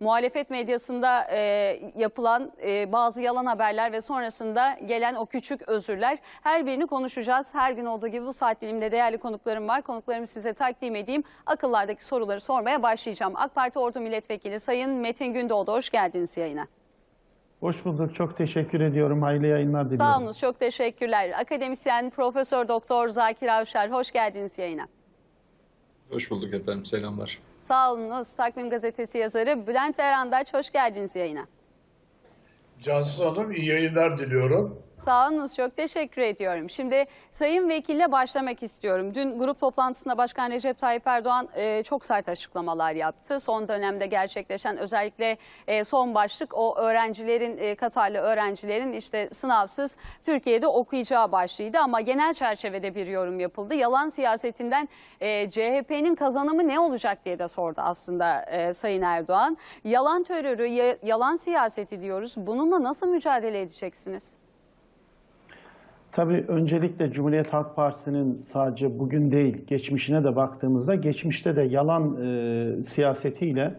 muhalefet medyasında e, yapılan e, bazı yalan haberler ve sonrasında gelen o küçük özürler her birini konuşacağız. Her gün olduğu gibi bu saat diliminde değerli konuklarım var. Konuklarımı size takdim edeyim. Akıllardaki soruları sormaya başlayacağım. AK Parti Ordu Milletvekili Sayın Metin Gündoğdu hoş geldiniz yayına. Hoş bulduk. Çok teşekkür ediyorum. Hayırlı yayınlar diliyorum. Sağ olunuz, çok teşekkürler. Akademisyen Profesör Doktor Zakir Avşar, hoş geldiniz yayına. Hoş bulduk efendim. Selamlar. Sağ olunuz. Takvim Gazetesi yazarı Bülent Erandaç, hoş geldiniz yayına. Cansız Hanım iyi yayınlar diliyorum. Sağ olunuz, çok teşekkür ediyorum. Şimdi Sayın Vekil'le başlamak istiyorum. Dün grup toplantısında Başkan Recep Tayyip Erdoğan e, çok sert açıklamalar yaptı. Son dönemde gerçekleşen özellikle e, son başlık o öğrencilerin, e, Katarlı öğrencilerin işte sınavsız Türkiye'de okuyacağı başlığıydı. Ama genel çerçevede bir yorum yapıldı. Yalan siyasetinden e, CHP'nin kazanımı ne olacak diye de sordu aslında e, Sayın Erdoğan. Yalan terörü, ya- yalan siyaseti diyoruz. Bununla nasıl mücadele edeceksiniz? Tabii öncelikle Cumhuriyet Halk Partisi'nin sadece bugün değil, geçmişine de baktığımızda geçmişte de yalan e, siyasetiyle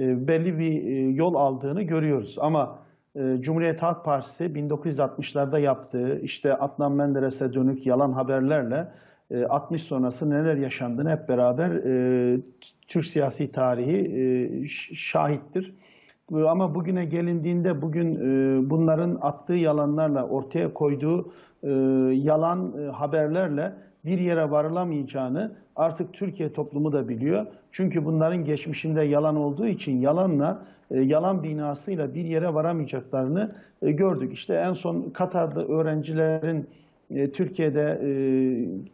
e, belli bir e, yol aldığını görüyoruz. Ama e, Cumhuriyet Halk Partisi 1960'larda yaptığı işte Adnan Menderes'e dönük yalan haberlerle e, 60 sonrası neler yaşandığını hep beraber e, Türk siyasi tarihi e, şahittir. Ama bugüne gelindiğinde bugün e, bunların attığı yalanlarla ortaya koyduğu e, yalan e, haberlerle bir yere varılamayacağını artık Türkiye toplumu da biliyor. Çünkü bunların geçmişinde yalan olduğu için yalanla e, yalan binasıyla bir yere varamayacaklarını e, gördük. İşte en son Katar'da öğrencilerin e, Türkiye'de e,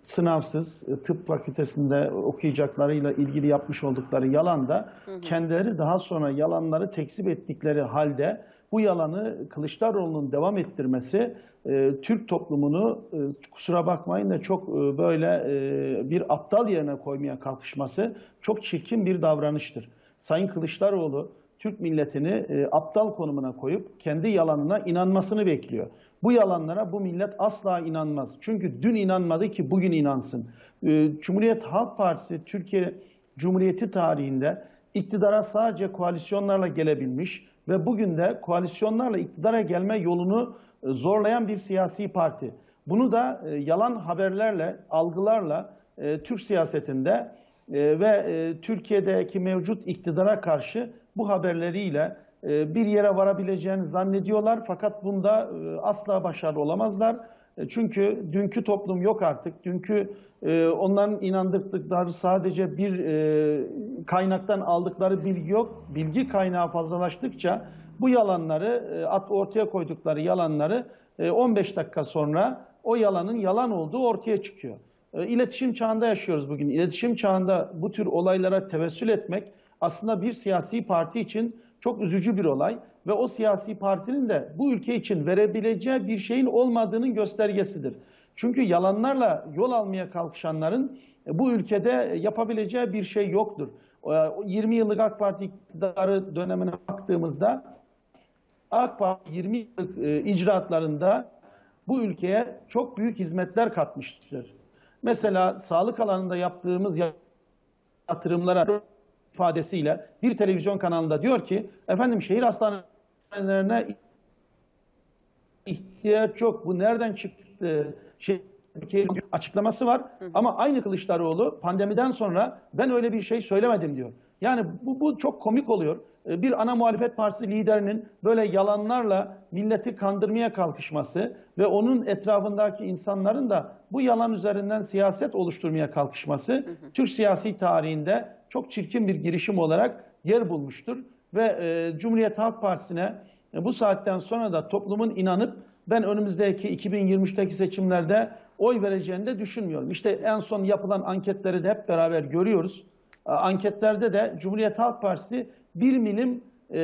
sınavsız e, tıp fakültesinde okuyacaklarıyla ilgili yapmış oldukları yalan da kendileri daha sonra yalanları tekzip ettikleri halde bu yalanı Kılıçdaroğlu'nun devam ettirmesi e, Türk toplumunu e, kusura bakmayın da çok e, böyle e, bir aptal yerine koymaya kalkışması çok çirkin bir davranıştır. Sayın Kılıçdaroğlu Türk milletini e, aptal konumuna koyup kendi yalanına inanmasını bekliyor. Bu yalanlara bu millet asla inanmaz. Çünkü dün inanmadı ki bugün inansın. E, Cumhuriyet Halk Partisi Türkiye Cumhuriyeti tarihinde iktidara sadece koalisyonlarla gelebilmiş ve bugün de koalisyonlarla iktidara gelme yolunu zorlayan bir siyasi parti. Bunu da e, yalan haberlerle, algılarla e, Türk siyasetinde e, ve e, Türkiye'deki mevcut iktidara karşı bu haberleriyle e, bir yere varabileceğini zannediyorlar. Fakat bunda e, asla başarılı olamazlar. E, Çünkü dünkü toplum yok artık. Dünkü e, onların inandırdıkları sadece bir e, kaynaktan aldıkları bilgi yok. Bilgi kaynağı fazlalaştıkça bu yalanları, e, ortaya koydukları yalanları e, 15 dakika sonra o yalanın yalan olduğu ortaya çıkıyor. E, İletişim çağında yaşıyoruz bugün. İletişim çağında bu tür olaylara tevessül etmek aslında bir siyasi parti için çok üzücü bir olay ve o siyasi partinin de bu ülke için verebileceği bir şeyin olmadığının göstergesidir. Çünkü yalanlarla yol almaya kalkışanların e, bu ülkede yapabileceği bir şey yoktur. E, o 20 yıllık AK Parti iktidarı dönemine baktığımızda AK Parti 20 yıllık e, icraatlarında bu ülkeye çok büyük hizmetler katmıştır. Mesela sağlık alanında yaptığımız yatırımlara ifadesiyle bir televizyon kanalında diyor ki efendim şehir hastanelerine ihtiyaç yok. Bu nereden çıktı? Şey, açıklaması var. Ama aynı Kılıçdaroğlu pandemiden sonra ben öyle bir şey söylemedim diyor. Yani bu, bu çok komik oluyor. Ee, Bir ana muhalefet partisi liderinin böyle yalanlarla milleti kandırmaya kalkışması ve onun etrafındaki insanların da bu yalan üzerinden siyaset oluşturmaya kalkışması Türk siyasi tarihinde çok çirkin bir girişim olarak yer bulmuştur. Ve e, Cumhuriyet Halk Partisi'ne e, bu saatten sonra da toplumun inanıp ben önümüzdeki 2023'teki seçimlerde oy vereceğini de düşünmüyorum. İşte en son yapılan anketleri de hep beraber görüyoruz. Anketlerde de Cumhuriyet Halk Partisi bir milim e,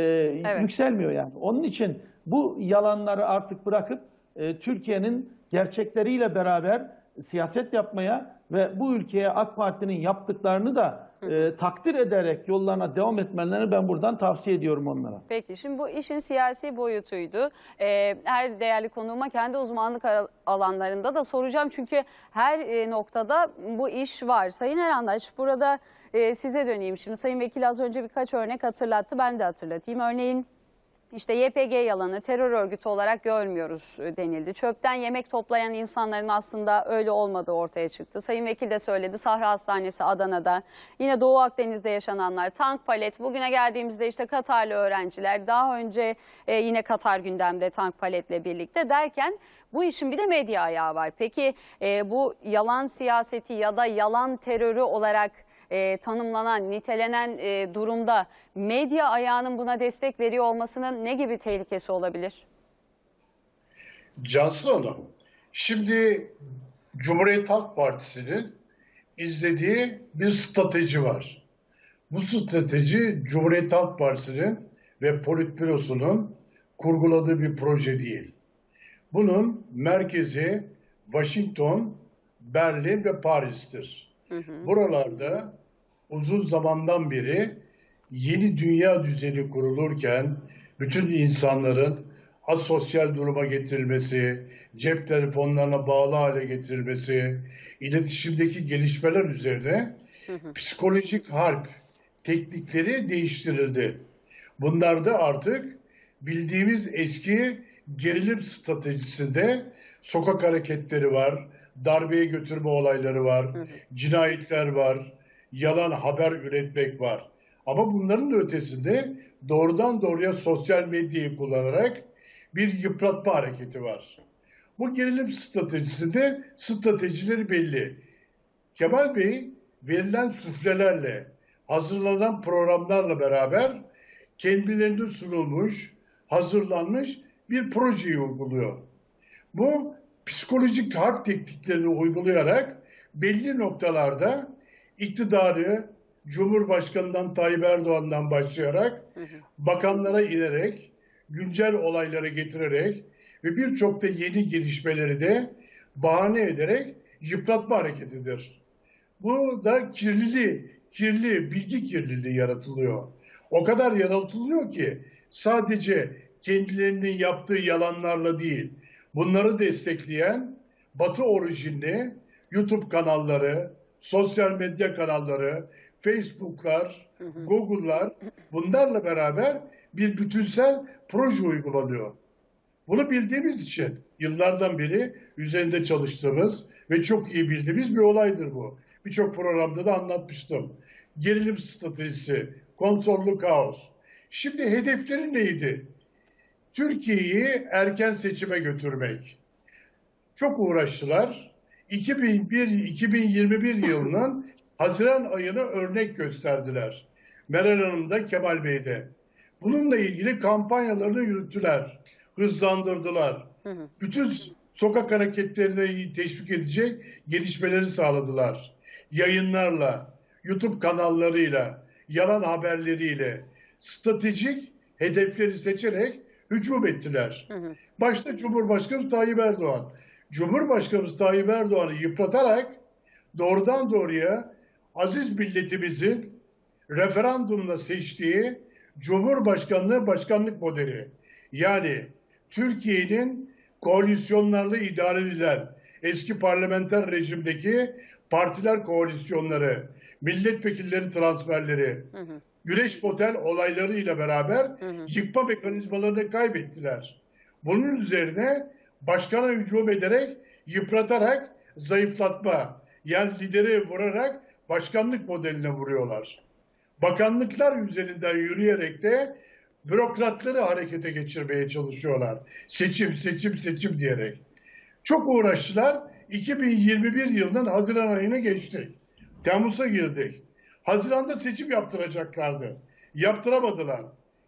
yükselmiyor yani. Onun için bu yalanları artık bırakıp e, Türkiye'nin gerçekleriyle beraber siyaset yapmaya ve bu ülkeye AK Parti'nin yaptıklarını da e, takdir ederek yollarına devam etmelerini ben buradan tavsiye ediyorum onlara. Peki şimdi bu işin siyasi boyutuydu. Ee, her değerli konuğuma kendi uzmanlık al- alanlarında da soracağım. Çünkü her e, noktada bu iş var. Sayın Erandaş burada e, size döneyim şimdi. Sayın Vekil az önce birkaç örnek hatırlattı. Ben de hatırlatayım. Örneğin işte YPG yalanı terör örgütü olarak görmüyoruz e, denildi. Çöpten yemek toplayan insanların aslında öyle olmadığı ortaya çıktı. Sayın Vekil de söyledi. Sahra Hastanesi Adana'da. Yine Doğu Akdeniz'de yaşananlar. Tank palet. Bugüne geldiğimizde işte Katarlı öğrenciler. Daha önce e, yine Katar gündemde tank paletle birlikte derken bu işin bir de medya ayağı var. Peki e, bu yalan siyaseti ya da yalan terörü olarak e, tanımlanan, nitelenen e, durumda medya ayağının buna destek veriyor olmasının ne gibi tehlikesi olabilir? Cansu Hanım, şimdi Cumhuriyet Halk Partisi'nin izlediği bir strateji var. Bu strateji Cumhuriyet Halk Partisi'nin ve Politbürosu'nun kurguladığı bir proje değil. Bunun merkezi Washington, Berlin ve Paris'tir. Buralarda uzun zamandan beri yeni dünya düzeni kurulurken bütün insanların asosyal duruma getirilmesi, cep telefonlarına bağlı hale getirilmesi, iletişimdeki gelişmeler üzerine psikolojik harp teknikleri değiştirildi. Bunlar da artık bildiğimiz eski gerilim stratejisinde sokak hareketleri var, darbeye götürme olayları var, cinayetler var, yalan haber üretmek var. Ama bunların da ötesinde doğrudan doğruya sosyal medyayı kullanarak bir yıpratma hareketi var. Bu gerilim stratejisinde stratejileri belli. Kemal Bey verilen süflelerle, hazırlanan programlarla beraber kendilerine sunulmuş, hazırlanmış bir projeyi uyguluyor. Bu psikolojik harp tekniklerini uygulayarak belli noktalarda iktidarı Cumhurbaşkanından Tayyip Erdoğan'dan başlayarak bakanlara inerek güncel olayları getirerek ve birçok da yeni gelişmeleri de bahane ederek yıpratma hareketidir. Bu da kirliliği, kirli, bilgi kirliliği yaratılıyor. O kadar yaratılıyor ki sadece kendilerinin yaptığı yalanlarla değil, bunları destekleyen Batı orijinli YouTube kanalları, sosyal medya kanalları, Facebook'lar, Google'lar bunlarla beraber bir bütünsel proje uygulanıyor. Bunu bildiğimiz için yıllardan beri üzerinde çalıştığımız ve çok iyi bildiğimiz bir olaydır bu. Birçok programda da anlatmıştım. Gerilim stratejisi, kontrollü kaos. Şimdi hedefleri neydi? Türkiye'yi erken seçime götürmek. Çok uğraştılar. 2001-2021 yılının Haziran ayını örnek gösterdiler. Meral Hanım da Kemal Bey de. Bununla ilgili kampanyalarını yürüttüler, hızlandırdılar. Bütün sokak hareketlerini teşvik edecek gelişmeleri sağladılar. Yayınlarla, YouTube kanallarıyla, yalan haberleriyle stratejik hedefleri seçerek hücum ettiler. Başta Cumhurbaşkanı Tayyip Erdoğan. Cumhurbaşkanı Tayyip Erdoğan'ı yıpratarak doğrudan doğruya aziz milletimizin referandumla seçtiği Cumhurbaşkanlığı başkanlık modeli. Yani Türkiye'nin koalisyonlarla idare edilen eski parlamenter rejimdeki partiler koalisyonları, milletvekilleri transferleri, güneş motel olaylarıyla beraber yıkma mekanizmalarını kaybettiler. Bunun üzerine başkana hücum ederek, yıpratarak, zayıflatma, yani lideri vurarak başkanlık modeline vuruyorlar. Bakanlıklar üzerinden yürüyerek de bürokratları harekete geçirmeye çalışıyorlar. Seçim, seçim, seçim diyerek. Çok uğraştılar. 2021 yılının Haziran ayına geçtik. Temmuz'a girdik. Haziran'da seçim yaptıracaklardı. Yaptıramadılar.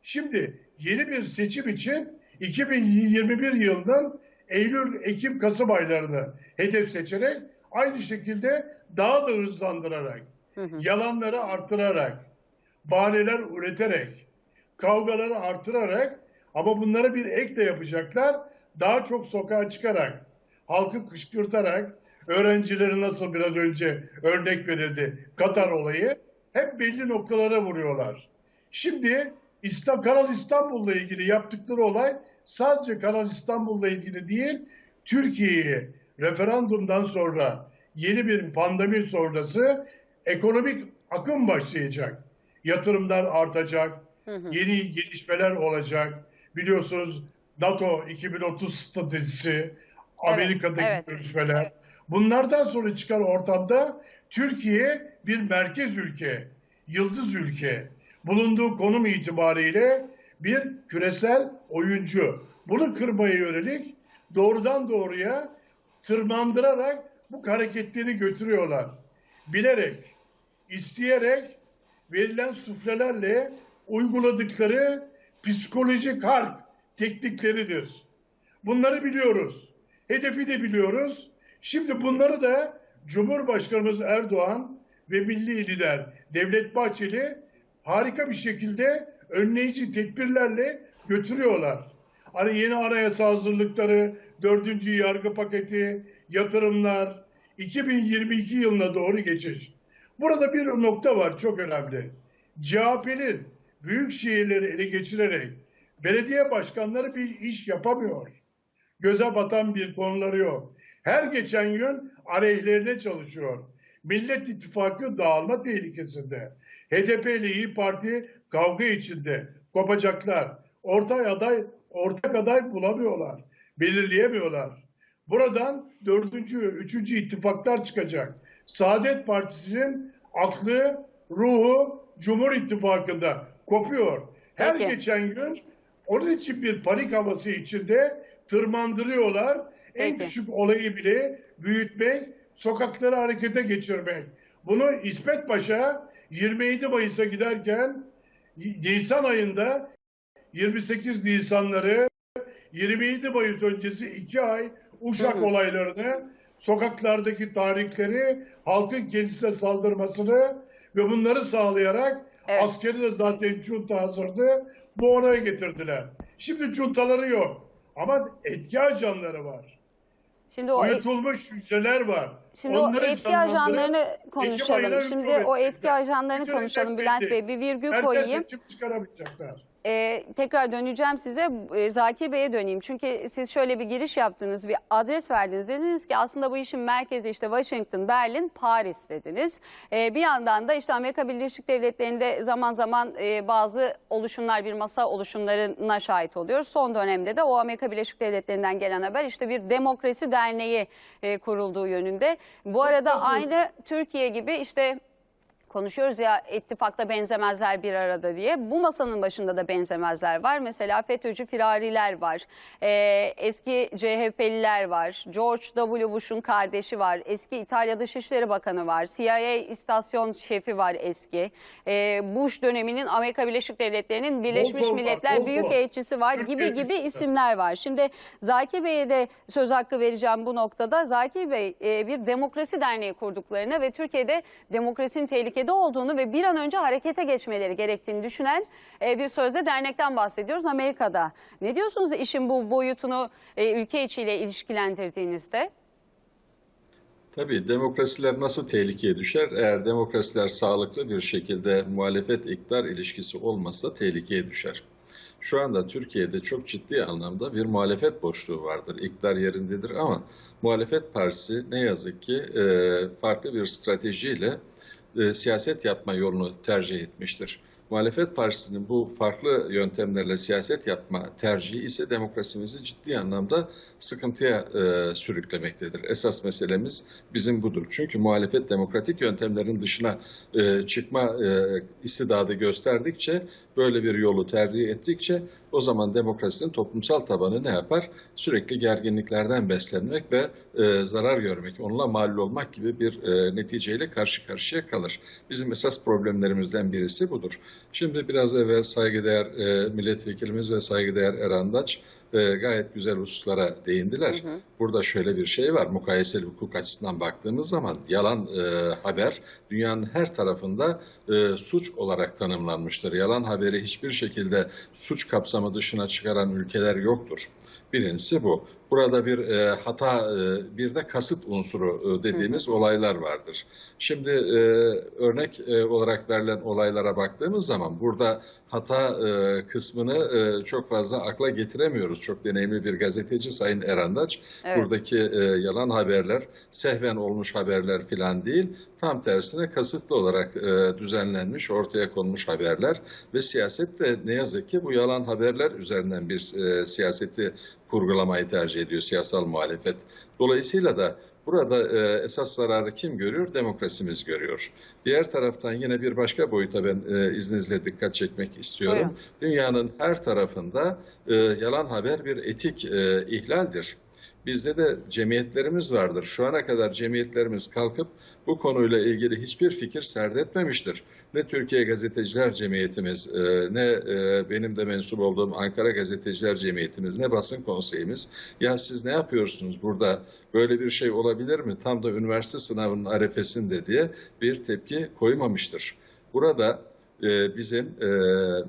Şimdi yeni bir seçim için 2021 yılının Eylül, Ekim, Kasım aylarını hedef seçerek aynı şekilde daha da hızlandırarak, yalanları artırarak, bahaneler üreterek, kavgaları artırarak ama bunlara bir ek de yapacaklar. Daha çok sokağa çıkarak, halkı kışkırtarak, öğrencileri nasıl biraz önce örnek verildi Katar olayı hep belli noktalara vuruyorlar. Şimdi İslam, Kanal İstanbul'la ilgili yaptıkları olay sadece Kanal İstanbul'la ilgili değil, Türkiye'yi referandumdan sonra yeni bir pandemi sonrası ekonomik akım başlayacak. Yatırımlar artacak, yeni gelişmeler olacak. Biliyorsunuz NATO 2030 stratejisi, Amerika'daki evet. görüşmeler. Evet. Bunlardan sonra çıkan ortamda Türkiye bir merkez ülke, yıldız ülke. Bulunduğu konum itibariyle bir küresel oyuncu. Bunu kırmaya yönelik doğrudan doğruya tırmandırarak bu hareketleri götürüyorlar. Bilerek, isteyerek verilen suflelerle uyguladıkları psikolojik harp teknikleridir. Bunları biliyoruz. Hedefi de biliyoruz. Şimdi bunları da Cumhurbaşkanımız Erdoğan ve milli lider Devlet Bahçeli harika bir şekilde önleyici tedbirlerle götürüyorlar. Hani yeni anayasa hazırlıkları, dördüncü yargı paketi, yatırımlar, 2022 yılına doğru geçiş. Burada bir nokta var çok önemli. CHP'nin büyük şehirleri ele geçirerek belediye başkanları bir iş yapamıyor. Göze batan bir konuları yok. Her geçen gün aleyhlerine çalışıyor. Millet İttifakı dağılma tehlikesinde. HDP ile İyi Parti kavga içinde kopacaklar. Ortak aday, ortak aday bulamıyorlar. Belirleyemiyorlar. Buradan dördüncü, üçüncü ittifaklar çıkacak. Saadet Partisi'nin aklı, ruhu Cumhur İttifakı'nda kopuyor. Her Peki. geçen gün onun için bir panik havası içinde tırmandırıyorlar. En Peki. küçük olayı bile büyütmek, sokakları harekete geçirmek. Bunu İsmet Paşa 27 Mayıs'a giderken Nisan ayında 28 Nisanları 27 Mayıs öncesi iki ay Uşak Hı hı. olaylarını, sokaklardaki tarihleri, halkın kendisine saldırmasını ve bunları sağlayarak Evet. askeri de zaten junta hazırdı. Bu oraya getirdiler. Şimdi juntaları yok. Ama etki ajanları var. Şimdi o e- Uyutulmuş hücreler var. Şimdi Onları o etki ajanlarını konuşalım. Şimdi o etki ajanlarını konuşalım Bülent. Bey. Bir virgül Erken koyayım. çıkaramayacaklar. Ee, tekrar döneceğim size. Ee, Zakir Bey'e döneyim. Çünkü siz şöyle bir giriş yaptınız, bir adres verdiniz. Dediniz ki aslında bu işin merkezi işte Washington, Berlin, Paris dediniz. Ee, bir yandan da işte Amerika Birleşik Devletleri'nde zaman zaman e, bazı oluşumlar, bir masa oluşumlarına şahit oluyoruz. Son dönemde de o Amerika Birleşik Devletleri'nden gelen haber işte bir demokrasi derneği e, kurulduğu yönünde. Bu arada aynı Türkiye gibi işte konuşuyoruz ya ittifakta benzemezler bir arada diye. Bu masanın başında da benzemezler var. Mesela FETÖ'cü firariler var. Ee, eski CHP'liler var. George W. Bush'un kardeşi var. Eski İtalya Dışişleri Bakanı var. CIA istasyon şefi var eski. Ee, Bush döneminin Amerika Birleşik Devletleri'nin Birleşmiş var, Milletler Volkov. Büyükelçisi var gibi gibi isimler var. Şimdi Zakir Bey'e de söz hakkı vereceğim bu noktada. Zakir Bey e, bir demokrasi derneği kurduklarını ve Türkiye'de demokrasinin tehlikede olduğunu ve bir an önce harekete geçmeleri gerektiğini düşünen e, bir sözde dernekten bahsediyoruz Amerika'da. Ne diyorsunuz işin bu boyutunu e, ülke içiyle ilişkilendirdiğinizde? Tabii demokrasiler nasıl tehlikeye düşer? Eğer demokrasiler sağlıklı bir şekilde muhalefet iktidar ilişkisi olmazsa tehlikeye düşer. Şu anda Türkiye'de çok ciddi anlamda bir muhalefet boşluğu vardır. İktidar yerindedir ama muhalefet partisi ne yazık ki e, farklı bir stratejiyle e, siyaset yapma yolunu tercih etmiştir. Muhalefet Partisi'nin bu farklı yöntemlerle siyaset yapma tercihi ise demokrasimizi ciddi anlamda sıkıntıya e, sürüklemektedir. Esas meselemiz bizim budur. Çünkü muhalefet demokratik yöntemlerin dışına e, çıkma e, istidadı gösterdikçe, böyle bir yolu tercih ettikçe o zaman demokrasinin toplumsal tabanı ne yapar? Sürekli gerginliklerden beslenmek ve e, zarar görmek, onunla mal olmak gibi bir e, neticeyle karşı karşıya kalır. Bizim esas problemlerimizden birisi budur. Şimdi biraz evvel saygıdeğer e, milletvekilimiz ve saygıdeğer Erandaç e, gayet güzel hususlara değindiler. Hı hı. Burada şöyle bir şey var, mukayeseli hukuk açısından baktığımız zaman yalan e, haber dünyanın her tarafında e, suç olarak tanımlanmıştır. Yalan haberi hiçbir şekilde suç kapsamı dışına çıkaran ülkeler yoktur. Birincisi bu. Burada bir e, hata, e, bir de kasıt unsuru e, dediğimiz olaylar vardır. Şimdi e, örnek e, olarak verilen olaylara baktığımız zaman burada hata e, kısmını e, çok fazla akla getiremiyoruz. Çok deneyimli bir gazeteci Sayın Erandaç. Evet. Buradaki e, yalan haberler, sehven olmuş haberler falan değil. Tam tersine kasıtlı olarak e, düzenlenmiş, ortaya konmuş haberler ve siyaset de ne yazık ki bu yalan haberler üzerinden bir e, siyaseti kurgulamayı tercih ediyor siyasal muhalefet. Dolayısıyla da burada e, esas zararı kim görüyor? Demokrasimiz görüyor. Diğer taraftan yine bir başka boyuta ben e, izninizle dikkat çekmek istiyorum. Buyurun. Dünyanın her tarafında e, yalan haber bir etik e, ihlaldir. Bizde de cemiyetlerimiz vardır. Şu ana kadar cemiyetlerimiz kalkıp bu konuyla ilgili hiçbir fikir serdetmemiştir. Ne Türkiye Gazeteciler Cemiyetimiz, e, ne e, benim de mensup olduğum Ankara Gazeteciler Cemiyetimiz, ne basın konseyimiz. Ya siz ne yapıyorsunuz burada? Böyle bir şey olabilir mi? Tam da üniversite sınavının arefesinde diye bir tepki koymamıştır. Burada e, bizim e,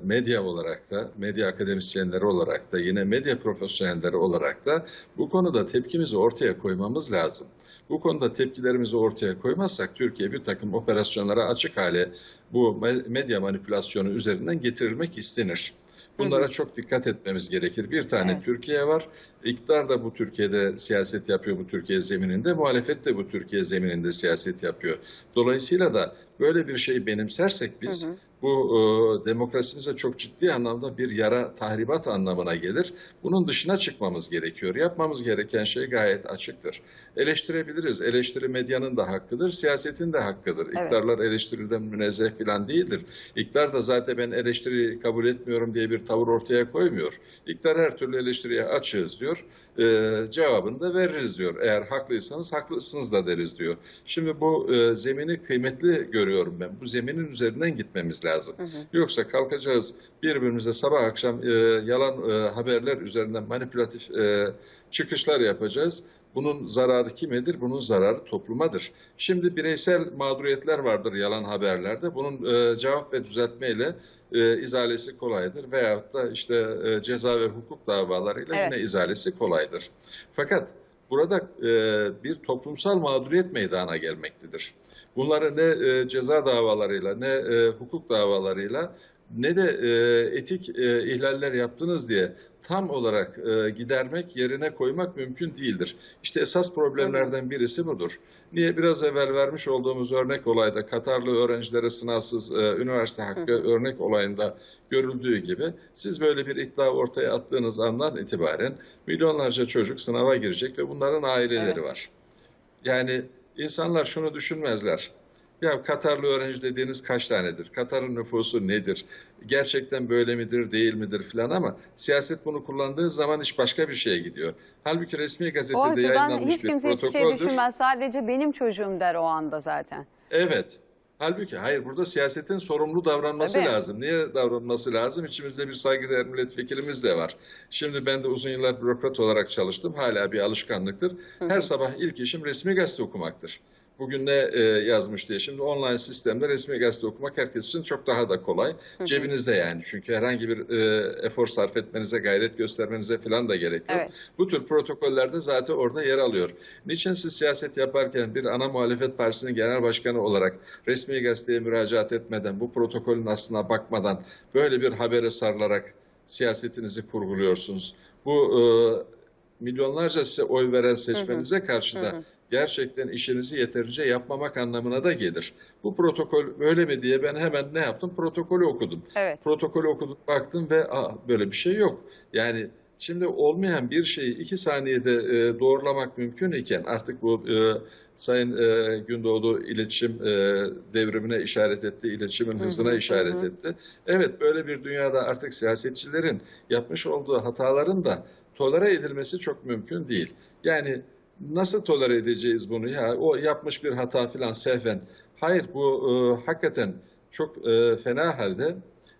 medya olarak da, medya akademisyenleri olarak da, yine medya profesyonelleri olarak da bu konuda tepkimizi ortaya koymamız lazım. Bu konuda tepkilerimizi ortaya koymazsak Türkiye bir takım operasyonlara açık hale bu me- medya manipülasyonu üzerinden getirilmek istenir. Bunlara çok dikkat etmemiz gerekir. Bir tane Evet. Türkiye var. İktidar da bu Türkiye'de siyaset yapıyor bu Türkiye zemininde. Muhalefet de bu Türkiye zemininde siyaset yapıyor. Dolayısıyla da böyle bir şeyi benimsersek biz Hı hı. bu e, demokrasimize çok ciddi anlamda bir yara, tahribat anlamına gelir. Bunun dışına çıkmamız gerekiyor. Yapmamız gereken şey gayet açıktır. Eleştirebiliriz. Eleştiri medyanın da hakkıdır, siyasetin de hakkıdır. İktidarlar eleştiriden münezzeh falan değildir. İktidar da zaten ben eleştiri kabul etmiyorum diye bir tavır ortaya koymuyor. İktidar her türlü eleştiriye açığız diyor. E, cevabını da veririz diyor. Eğer haklıysanız haklısınız da deriz diyor. Şimdi bu e, zemini kıymetli görüyorum ben. Bu zeminin üzerinden gitmemiz lazım. Hı hı. Yoksa kalkacağız birbirimize sabah akşam e, yalan e, haberler üzerinden manipülatif e, çıkışlar yapacağız. Bunun zararı kimedir? Bunun zararı toplumadır. Şimdi bireysel mağduriyetler vardır yalan haberlerde. Bunun e, cevap ve düzeltmeyle e, izalesi kolaydır. Veyahut da işte e, ceza ve hukuk davalarıyla Evet. yine izalesi kolaydır. Fakat burada e, bir toplumsal mağduriyet meydana gelmektedir. Bunları ne e, ceza davalarıyla ne e, hukuk davalarıyla ne de e, etik e, ihlaller yaptınız diye tam olarak e, gidermek, yerine koymak mümkün değildir. İşte esas problemlerden birisi budur. Niye? Biraz evvel vermiş olduğumuz örnek olayda Katarlı öğrencilere sınavsız e, üniversite hakkı örnek olayında görüldüğü gibi siz böyle bir iddia ortaya attığınız andan itibaren milyonlarca çocuk sınava girecek ve bunların aileleri Evet. var. Yani insanlar şunu düşünmezler. Ya Katarlı öğrenci dediğiniz kaç tanedir? Katar'ın nüfusu nedir? Gerçekten böyle midir, değil midir filan ama siyaset bunu kullandığı zaman iş başka bir şeye gidiyor. Halbuki resmi O gazetede açıdan yayınlanmış hiç bir kimse hiçbir şey düşünmez. Sadece benim çocuğum der o anda zaten. Evet. Halbuki hayır burada siyasetin sorumlu davranması Tabii. lazım. Niye davranması lazım? İçimizde bir saygıdeğer milletvekilimiz de var. Şimdi ben de uzun yıllar bürokrat olarak çalıştım. Hala bir alışkanlıktır. Her sabah ilk işim resmi gazete okumaktır. Bugün ne e, yazmış diye. Şimdi online sistemde resmi gazete okumak herkes için çok daha da kolay. Cebinizde yani. Çünkü herhangi bir e, efor sarf etmenize, gayret göstermenize falan da gerek yok. Evet. Bu tür protokollerde zaten orada yer alıyor. Niçin siz siyaset yaparken bir ana muhalefet partisinin genel başkanı olarak resmi gazeteye müracaat etmeden, bu protokolün aslına bakmadan böyle bir habere sarılarak siyasetinizi kurguluyorsunuz? Bu e, milyonlarca size oy veren seçmenize karşı da gerçekten işinizi yeterince yapmamak anlamına da gelir. Bu protokol böyle mi diye ben hemen ne yaptım? Protokolü okudum. Evet. Protokolü okudum, baktım ve Aa, böyle bir şey yok. Yani şimdi olmayan bir şeyi iki saniyede e, doğrulamak mümkün iken artık bu e, Sayın e, Gündoğdu iletişim e, devrimine işaret etti, iletişimin hızına hı, işaret hı. etti. Evet böyle bir dünyada artık siyasetçilerin yapmış olduğu hataların da tolere edilmesi çok mümkün değil. Yani nasıl tolere edeceğiz bunu ya? O yapmış bir hata filan sehven. Hayır bu e, hakikaten çok e, fena halde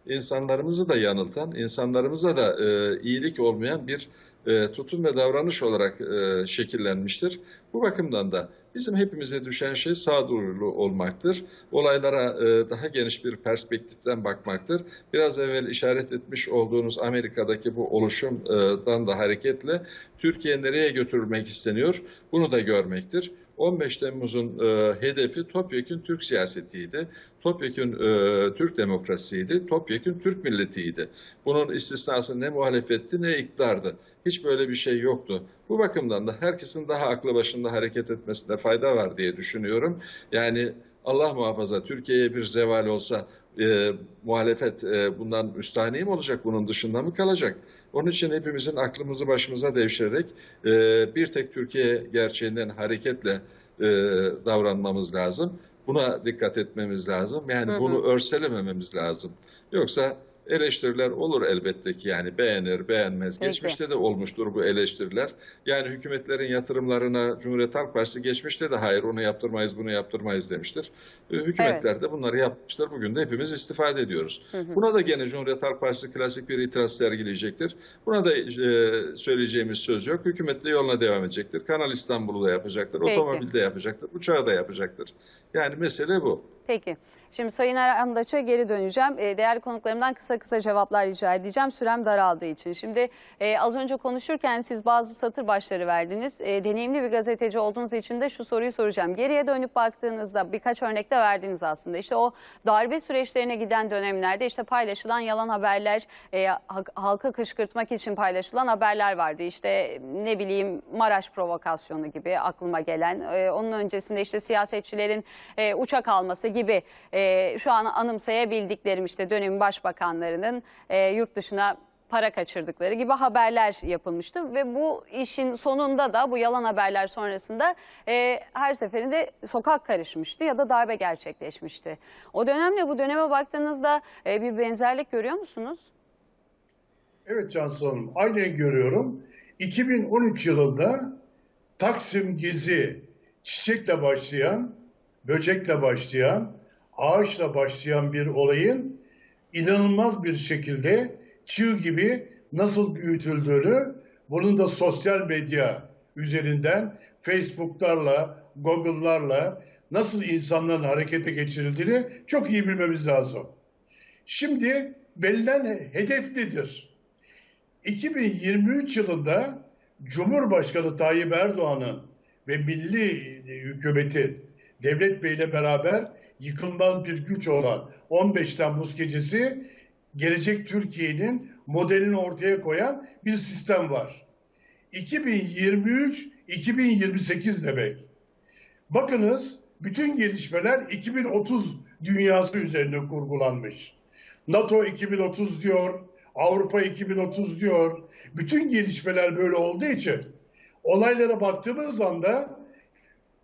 insanlarımızı da yanıltan, insanlarımıza da e, iyilik olmayan bir e, tutum ve davranış olarak e, şekillenmiştir. Bu bakımdan da Bizim hepimize düşen şey sağduyulu olmaktır. Olaylara e, daha geniş bir perspektiften bakmaktır. Biraz evvel işaret etmiş olduğunuz Amerika'daki bu oluşumdan da hareketle Türkiye nereye götürülmek isteniyor bunu da görmektir. 15 Temmuz'un e, hedefi topyekün Türk siyasetiydi. Topyekün e, Türk demokrasiydi. Topyekün Türk milletiydi. Bunun istisnası ne muhalefetti ne iktidardı. Hiç böyle bir şey yoktu. Bu bakımdan da herkesin daha aklı başında hareket etmesinde fayda var diye düşünüyorum. Yani Allah muhafaza Türkiye'ye bir zeval olsa e, muhalefet e, bundan müstahni mi olacak, bunun dışında mı kalacak? Onun için hepimizin aklımızı başımıza devşirerek e, bir tek Türkiye gerçeğinden hareketle e, davranmamız lazım. Buna dikkat etmemiz lazım. Yani Hı hı. bunu örselemememiz lazım. Yoksa eleştiriler olur elbette ki yani beğenir, beğenmez. Peki. Geçmişte de olmuştur bu eleştiriler. Yani hükümetlerin yatırımlarına Cumhuriyet Halk Partisi geçmişte de hayır onu yaptırmayız, bunu yaptırmayız demiştir. Ee, Hükümetler de bunları yapmıştır. Bugün de hepimiz istifade ediyoruz. Hı hı. Buna da gene Cumhuriyet Halk Partisi klasik bir itiraz sergileyecektir. Buna da e, söyleyeceğimiz söz yok. Hükümet de yoluna devam edecektir. Kanal İstanbul'u da yapacaktır, Peki. otomobil de yapacaktır, uçağı da yapacaktır. Yani mesele bu. Peki. Şimdi Sayın Arandaç'a geri döneceğim. E, değerli konuklarımdan kısa kısa cevaplar rica edeceğim. Sürem daraldığı için. Şimdi e, az önce konuşurken siz bazı satır başları verdiniz. E, deneyimli bir gazeteci olduğunuz için de şu soruyu soracağım. Geriye dönüp baktığınızda birkaç örnekte verdiniz aslında. İşte o darbe süreçlerine giden dönemlerde işte paylaşılan yalan haberler, e, ha- halka kışkırtmak için paylaşılan haberler vardı. İşte ne bileyim Maraş provokasyonu gibi aklıma gelen. E, onun öncesinde işte siyasetçilerin e, uçak alması gibi e, şu an anımsayabildiklerim işte dönemin başbakanlarının e, yurt dışına para kaçırdıkları gibi haberler yapılmıştı ve bu işin sonunda da bu yalan haberler sonrasında e, her seferinde sokak karışmıştı ya da darbe gerçekleşmişti. O dönemle bu döneme baktığınızda e, bir benzerlik görüyor musunuz? Evet Cansu Hanım, aynen görüyorum. 2013 yılında Taksim Gezi çiçekle başlayan, böcekle başlayan, ağaçla başlayan bir olayın inanılmaz bir şekilde çığ gibi nasıl büyütüldüğünü, bunun da sosyal medya üzerinden Facebook'larla, Google'larla nasıl insanların harekete geçirildiğini çok iyi bilmemiz lazım. Şimdi belirlen hedef nedir? 2023 yılında Cumhurbaşkanı Tayyip Erdoğan'ın ve milli hükümetin Devlet Bey ile beraber yıkılmaz bir güç olan 15 Temmuz gecesi gelecek Türkiye'nin modelini ortaya koyan bir sistem var. 2023-2028 demek. Bakınız bütün gelişmeler 2030 dünyası üzerine kurgulanmış. NATO 2030 diyor, Avrupa 2030 diyor. Bütün gelişmeler böyle olduğu için olaylara baktığımız anda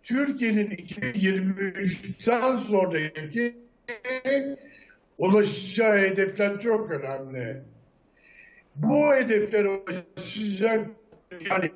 Türkiye'nin 2023'ten sonraki ulaşacağı hedefler çok önemli. Bu hedeflere ulaşacak yani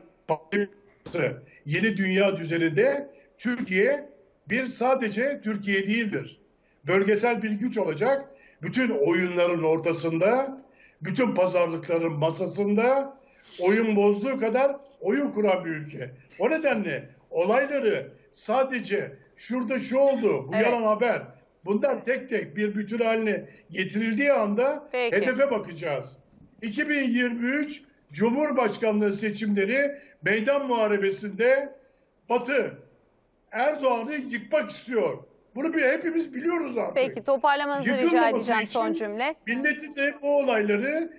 yeni dünya düzeninde Türkiye bir sadece Türkiye değildir. Bölgesel bir güç olacak. Bütün oyunların ortasında, bütün pazarlıkların masasında oyun bozduğu kadar oyun kuran bir ülke. O nedenle olayları sadece şurada şu oldu, bu Evet. yalan haber. Bunlar tek tek bir bütün haline getirildiği anda Peki. hedefe bakacağız. 2023 Cumhurbaşkanlığı seçimleri meydan muharebesinde Batı Erdoğan'ı yıkmak istiyor. Bunu bir hepimiz biliyoruz artık. Peki toparlamanızı rica edeceğim için son cümle. Milletin de bu olayları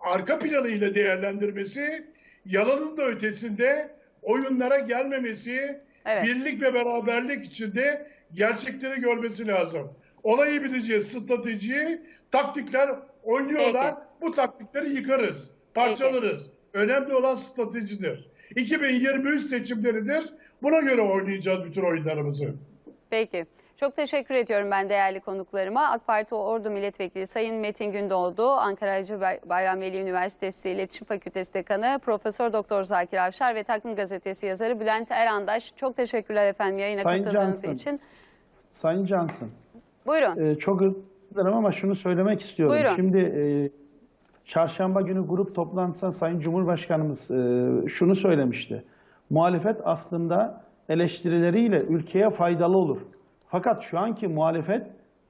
arka planıyla değerlendirmesi, yalanın da ötesinde oyunlara gelmemesi, Evet. birlik ve beraberlik içinde gerçekleri görmesi lazım. Olayı bileceğiz, stratejiyi, taktikler oynuyorlar. Bu taktikleri yıkarız, parçalarız. Önemli olan stratejidir. 2023 seçimleridir. Buna göre oynayacağız bütün oyunlarımızı. Peki. Çok teşekkür ediyorum ben değerli konuklarıma. AK Parti Ordu Milletvekili Sayın Metin Gündoğdu, Ankara Hacı Bay- Bayram Veli Üniversitesi İletişim Fakültesi Dekanı Profesör Doktor Zakir Avşar ve Takvim Gazetesi yazarı Bülent Erandaş. Çok teşekkürler efendim yayına Sayın katıldığınız Cansın. için. Sayın Cansın, Buyurun. e, çok dilerim ama şunu söylemek istiyorum. Buyurun. Şimdi e, çarşamba günü grup toplantısında Sayın Cumhurbaşkanımız e, şunu söylemişti. Muhalefet aslında eleştirileriyle ülkeye faydalı olur. Fakat şu anki muhalefet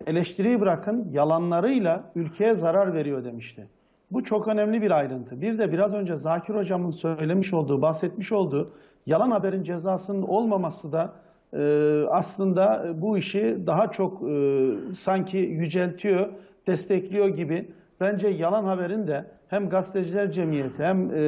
eleştiriyi bırakın yalanlarıyla ülkeye zarar veriyor demişti. Bu çok önemli bir ayrıntı. Bir de biraz önce Zakir Hocam'ın söylemiş olduğu, bahsetmiş olduğu yalan haberin cezasının olmaması da e, aslında bu işi daha çok e, sanki yüceltiyor, destekliyor gibi. Bence yalan haberin de hem gazeteciler cemiyeti hem e,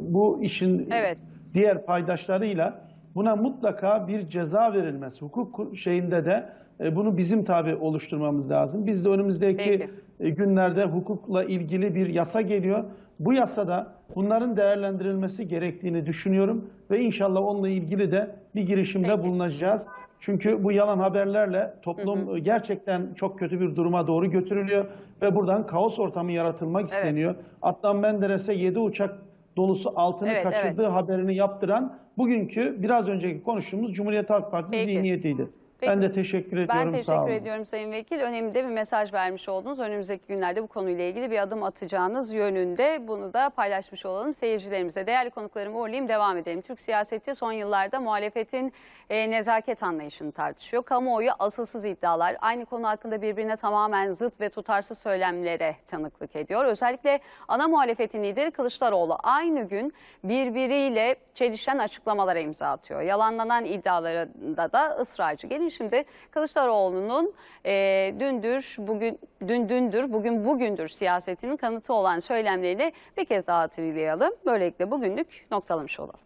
bu işin Evet. diğer paydaşlarıyla buna mutlaka bir ceza verilmesi. Hukuk şeyinde de e, bunu bizim tabi oluşturmamız lazım. Biz de önümüzdeki Peki. e, günlerde hukukla ilgili bir yasa geliyor. Bu yasada bunların değerlendirilmesi gerektiğini düşünüyorum ve inşallah onunla ilgili de bir girişimde Peki. bulunacağız. Çünkü bu yalan haberlerle toplum e, gerçekten çok kötü bir duruma doğru götürülüyor ve buradan kaos ortamı yaratılmak isteniyor. Adnan Menderes'e 7 uçak dolusu altını Evet, kaçırdığı haberini yaptıran bugünkü biraz önceki konuştuğumuz Cumhuriyet Halk Partisi Peki. zihniyetiydi. Peki. Ben de teşekkür ediyorum. Ben sağ olun. teşekkür ediyorum Sayın Vekil. Önemli de bir mesaj vermiş oldunuz. Önümüzdeki günlerde bu konuyla ilgili bir adım atacağınız yönünde bunu da paylaşmış olalım seyircilerimize. Değerli konuklarımı uğurlayayım devam edelim. Türk siyaseti son yıllarda muhalefetin e, nezaket anlayışını tartışıyor. Kamuoyu asılsız iddialar, aynı konu hakkında birbirine tamamen zıt ve tutarsız söylemlere tanıklık ediyor. Özellikle ana muhalefetin lideri Kılıçdaroğlu aynı gün birbiriyle çelişen açıklamalara imza atıyor. Yalanlanan iddialarında da ısrarcı. Gelin şimdi Kılıçdaroğlu'nun e, dündür, bugün dün dündür, bugün bugündür siyasetinin kanıtı olan söylemlerini bir kez daha hatırlayalım. Böylelikle bugünlük noktalamış olalım.